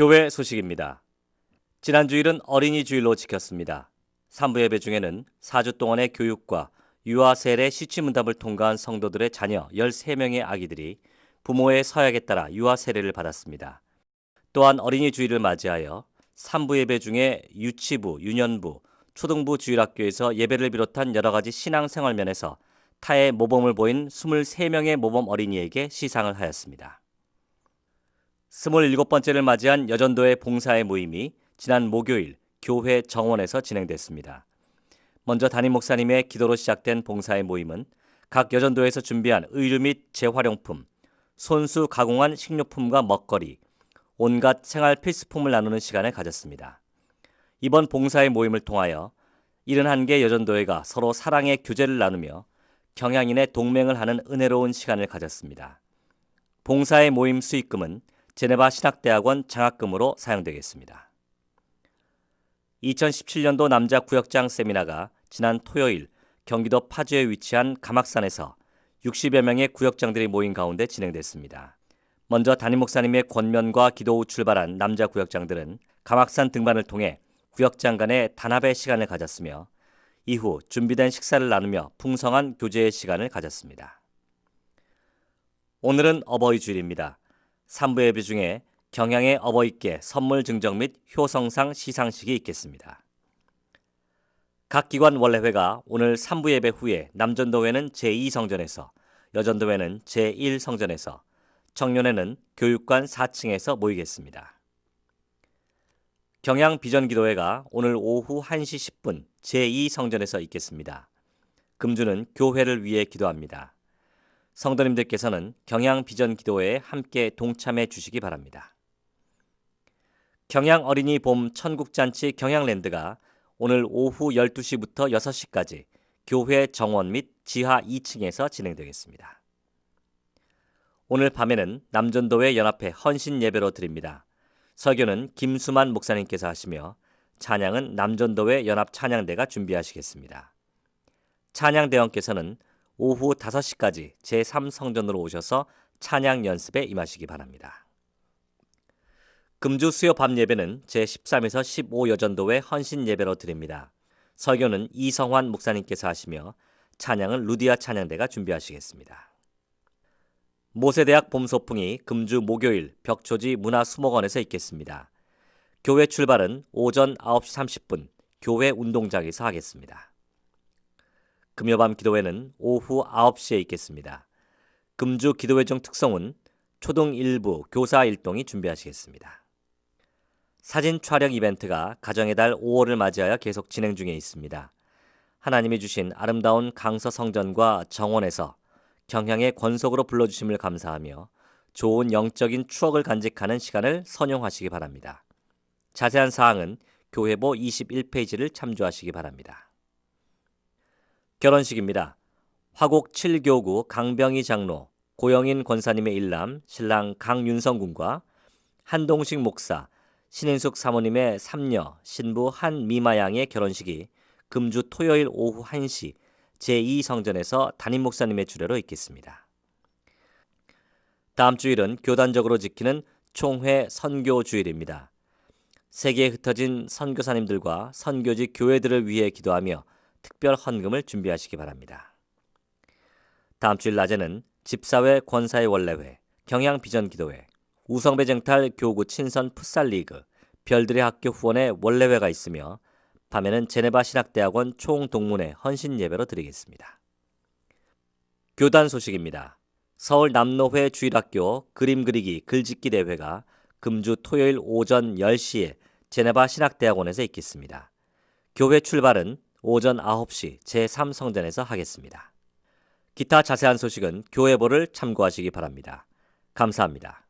교회 소식입니다. 지난 주일은 어린이 주일로 지켰습니다. 3부 예배 중에는 4주 동안의 교육과 유아 세례 시치문답을 통과한 성도들의 자녀 13명의 아기들이 부모의 서약에 따라 유아 세례를 받았습니다. 또한 어린이 주일을 맞이하여 3부 예배 중에 유치부, 유년부, 초등부 주일학교에서 예배를 비롯한 여러 가지 신앙생활 면에서 타의 모범을 보인 23명의 모범 어린이에게 시상을 하였습니다. 27번째를 맞이한 여전도의 봉사의 모임이 지난 목요일 교회 정원에서 진행됐습니다. 먼저 담임 목사님의 기도로 시작된 봉사의 모임은 각 여전도에서 준비한 의류 및 재활용품, 손수 가공한 식료품과 먹거리, 온갖 생활 필수품을 나누는 시간을 가졌습니다. 이번 봉사의 모임을 통하여 71개 여전도회가 서로 사랑의 교제를 나누며 경향인의 동맹을 하는 은혜로운 시간을 가졌습니다. 봉사의 모임 수익금은 제네바 신학대학원 장학금으로 사용되겠습니다. 2017년도 남자 구역장 세미나가 지난 토요일 경기도 파주에 위치한 가막산에서 60여 명의 구역장들이 모인 가운데 진행됐습니다. 먼저 담임 목사님의 권면과 기도 후 출발한 남자 구역장들은 가막산 등반을 통해 구역장 간의 단합의 시간을 가졌으며 이후 준비된 식사를 나누며 풍성한 교제의 시간을 가졌습니다. 오늘은 어버이 주일입니다. 3부 예배 중에 경양의 어버이께 선물 증정 및 효성상 시상식이 있겠습니다. 각 기관 원래회가 오늘 3부 예배 후에 남전도회는 제2성전에서, 여전도회는 제1성전에서, 청년회는 교육관 4층에서 모이겠습니다. 경양 비전기도회가 오늘 오후 1시 10분 제2성전에서 있겠습니다. 금주는 교회를 위해 기도합니다. 성도님들께서는 경양 비전 기도회에 함께 동참해 주시기 바랍니다. 경양 어린이 봄 천국잔치 경양랜드가 오늘 오후 12시부터 6시까지 교회 정원 및 지하 2층에서 진행되겠습니다. 오늘 밤에는 남전도회 연합회 헌신 예배로 드립니다. 설교는 김수만 목사님께서 하시며 찬양은 남전도회 연합 찬양대가 준비하시겠습니다. 찬양대원께서는 오후 5시까지 제3성전으로 오셔서 찬양 연습에 임하시기 바랍니다. 금주 수요 밤 예배는 제13에서 15 여전도회 헌신 예배로 드립니다. 설교는 이성환 목사님께서 하시며 찬양은 루디아 찬양대가 준비하시겠습니다. 모세대학 봄 소풍이 금주 목요일 벽초지 문화수목원에서 있겠습니다. 교회 출발은 오전 9시 30분 교회 운동장에서 하겠습니다. 금요밤 기도회는 오후 9시에 있겠습니다. 금주 기도회 중 특성은 초등 일부 교사 일동이 준비하시겠습니다. 사진 촬영 이벤트가 가정의 달 5월을 맞이하여 계속 진행 중에 있습니다. 하나님이 주신 아름다운 강서 성전과 정원에서 경향의 권속으로 불러주심을 감사하며 좋은 영적인 추억을 간직하는 시간을 선용하시기 바랍니다. 자세한 사항은 교회보 21페이지를 참조하시기 바랍니다. 결혼식입니다. 화곡 7교구 강병희 장로, 고영인 권사님의 일남 신랑 강윤성 군과 한동식 목사, 신인숙 사모님의 삼녀 신부 한미마 양의 결혼식이 금주 토요일 오후 1시 제2성전에서 담임 목사님의 주례로 있겠습니다. 다음 주일은 교단적으로 지키는 총회 선교 주일입니다. 세계에 흩어진 선교사님들과 선교지 교회들을 위해 기도하며 특별 헌금을 준비하시기 바랍니다. 다음 주일 낮에는 집사회 권사의 원래회, 경양 비전 기도회, 우성배 쟁탈 교구 친선 풋살 리그, 별들의 학교 후원의 원래회가 있으며 밤에는 제네바 신학대학원 총동문회 헌신 예배로 드리겠습니다. 교단 소식입니다. 서울 남로회 주일학교 그림 그리기 글짓기 대회가 금주 토요일 오전 10시에 제네바 신학대학원에서 있겠습니다. 교회 출발은 오전 9시 제3성전에서 하겠습니다. 기타 자세한 소식은 교회보를 참고하시기 바랍니다. 감사합니다.